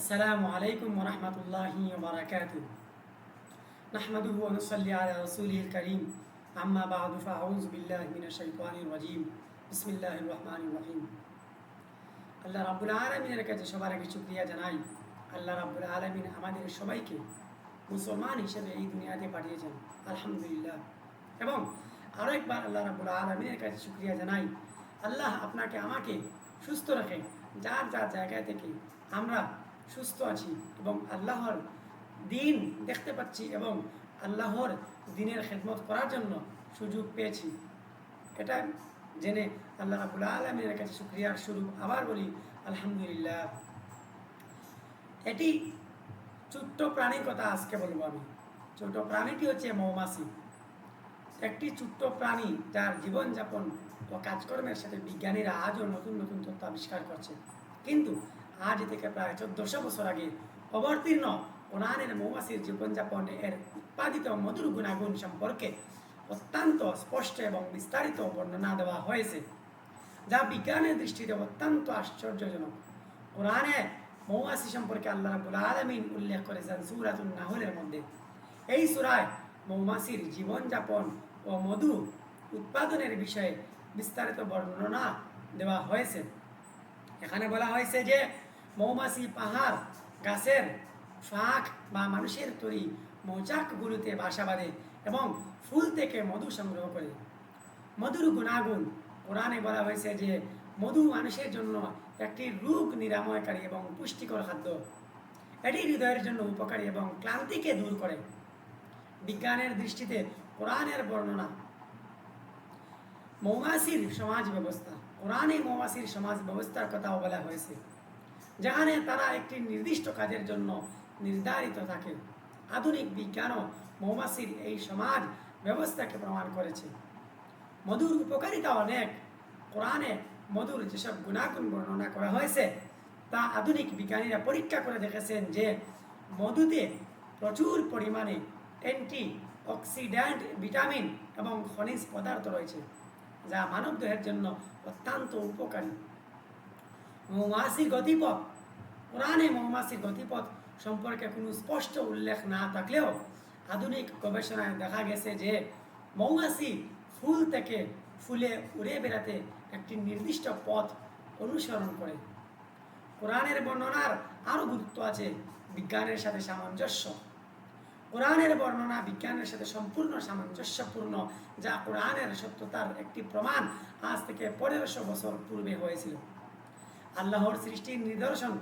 আসসালামু আলাইকুম রহমতুল্লাহি বারাকাত নাহমাদুহু ওয়া নুসাল্লি আলা রাসূলিল কারীম। আম্মা বা'দু, ফাউযু বিল্লাহি মিনাশ শাইতানির রাজীম। বিসমিল্লাহির রহমানির রহিম। আল্লাহ রাব্বুল আলামিনের কাছে সবার আগে শুকরিয়া জানাই। আল্লাহ রাব্বুল আলমিন আমাদের সবাইকে মুসলমান হিসেবে এই দুনিয়াতে পাঠিয়েছেন। আলহামদুলিল্লাহ। এবং আরেকবার আল্লাহ রাবুল আলামিনের কাছে শুকরিয়া জানাই। আল্লাহ আপনাকে, আমাকে সুস্থ রাখে। যার যার জায়গা থেকে আমরা সুস্থ আছি এবং আল্লাহর দিন দেখতে পাচ্ছি এবং আল্লাহর দিনের খেদমত করার জন্য সুযোগ পেয়েছি। এটা জেনে আল্লাহ রাবুল আলমের কাছে শুক্রিয়ার স্বরূপ আবার বলি, আলহামদুলিল্লাহ। এটি ছোট্ট প্রাণীর কথা আজকে বলব আমি। ছোট প্রাণীটি হচ্ছে মৌমাছি। একটি ছোট্ট প্রাণী যার জীবনযাপন ও কাজকর্মের সাথে বিজ্ঞানীরা আজও নতুন নতুন তথ্য আবিষ্কার করছে। কিন্তু আজ থেকে প্রায় চোদ্দশো বছর আগে অবতীর্ণ কোরআনের মৌমাছির জীবনযাপন এর উৎপাদিত মধুর গুণাগুণ সম্পর্কে অত্যন্ত স্পষ্ট এবং বিস্তারিত বর্ণনা দেওয়া হয়েছে, যা বিজ্ঞানের দৃষ্টিতে অত্যন্ত আশ্চর্যজনক। কোরআনে মৌমাছি সম্পর্কে আল্লাহ রাবুল আলমিন উল্লেখ করেছেন সুরাতুল নাহলের মধ্যে। এই সুরায় মৌমাছির জীবনযাপন ও মধু উৎপাদনের বিষয়ে বিস্তারিত বর্ণনা দেওয়া হয়েছে। এখানে বলা হয়েছে যে মৌমাছি, পাহাড়, গাছের শাক বা মানুষের তৈরি মৌচাকগুলোতে বাসা বাঁধে এবং ফুল থেকে মধু সংগ্রহ করে। মধুর গুণাগুণ কোরআনে বলা হয়েছে যে, মধু মানুষের জন্য একটি রোগ নিরাময়কারী এবং পুষ্টিকর খাদ্য। এটি হৃদয়ের জন্য উপকারী এবং ক্লান্তিকে দূর করে। বিজ্ঞানের দৃষ্টিতে কোরআনের বর্ণনা। মৌমাছির সমাজ ব্যবস্থা। কোরআনে মৌমাছির সমাজ ব্যবস্থার কথাও বলা হয়েছে। যেখানে তারা একটি নির্দিষ্ট কাজের জন্য নির্ধারিত থাকে। আধুনিক বিজ্ঞানও মৌমাছির এই সমাজ ব্যবস্থাকে প্রমাণ করেছে। মধুর উপকারিতা অনেক। কোরআনে মধুর যেসব গুণাগুণ বর্ণনা করা হয়েছে, তা আধুনিক বিজ্ঞানীরা পরীক্ষা করে দেখেছেন যে মধুতে প্রচুর পরিমাণে অ্যান্টি অক্সিডেন্ট ভিটামিন এবং খনিজ পদার্থ রয়েছে, যা মানব দেহের জন্য অত্যন্ত উপকারী। মৌমাছির গতিপথ। কোরআনে মৌমাছির গতিপথ সম্পর্কে কোনো স্পষ্ট উল্লেখ না থাকলেও আধুনিক গবেষণায় দেখা গেছে যে মৌমাছি ফুল থেকে ফুলে উড়ে বেড়াতে একটি নির্দিষ্ট পথ অনুসরণ করে। কোরআনের বর্ণনার আরও গুরুত্ব আছে বিজ্ঞানের সাথে সামঞ্জস্য। কোরআনের বর্ণনা বিজ্ঞানের সাথে সম্পূর্ণ সামঞ্জস্যপূর্ণ, যা কোরআনের সত্যতার একটি প্রমাণ আজ থেকে পনেরোশো বছর পূর্বে হয়েছিল। আল্লাহর সৃষ্টির নিদর্শন,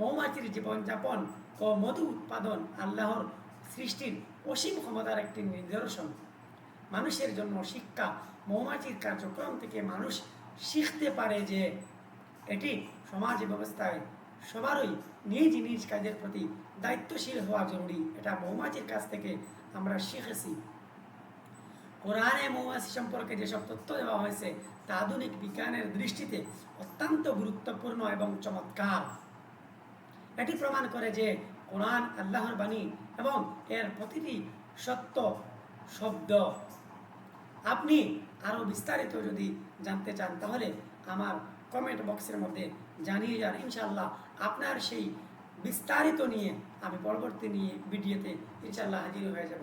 মৌমাছির জীবনযাপন ও মধু উৎপাদন আল্লাহর সৃষ্টির অসীম ক্ষমতার একটি নিদর্শন। মানুষের জন্য শিক্ষা মৌমাছির কার্যক্রম থেকে মানুষ শিখতে পারে যে এটি সমাজ ব্যবস্থায় সবারই নিজ নিজ কাজের প্রতি দায়িত্বশীল হওয়া জরুরি। এটা মৌমাছির কাছ থেকে আমরা শিখেছি। কোরআনে মৌমাছি সম্পর্কে যেসব তথ্য দেওয়া হয়েছে, তা আধুনিক বিজ্ঞানের দৃষ্টিতে অত্যন্ত গুরুত্বপূর্ণ এবং চমৎকার। এটি প্রমাণ করে যে কোরআন আল্লাহর বাণী এবং এর প্রতিটি সত্য শব্দ। আপনি আরও বিস্তারিত যদি জানতে চান, তাহলে আমার কমেন্ট বক্সের মধ্যে জানিয়ে যান। ইনশাল্লাহ আপনার সেই বিস্তারিত নিয়ে আমি পরবর্তী নিয়ে ভিডিওতে ইনশাল্লাহ হাজির হয়ে যাব।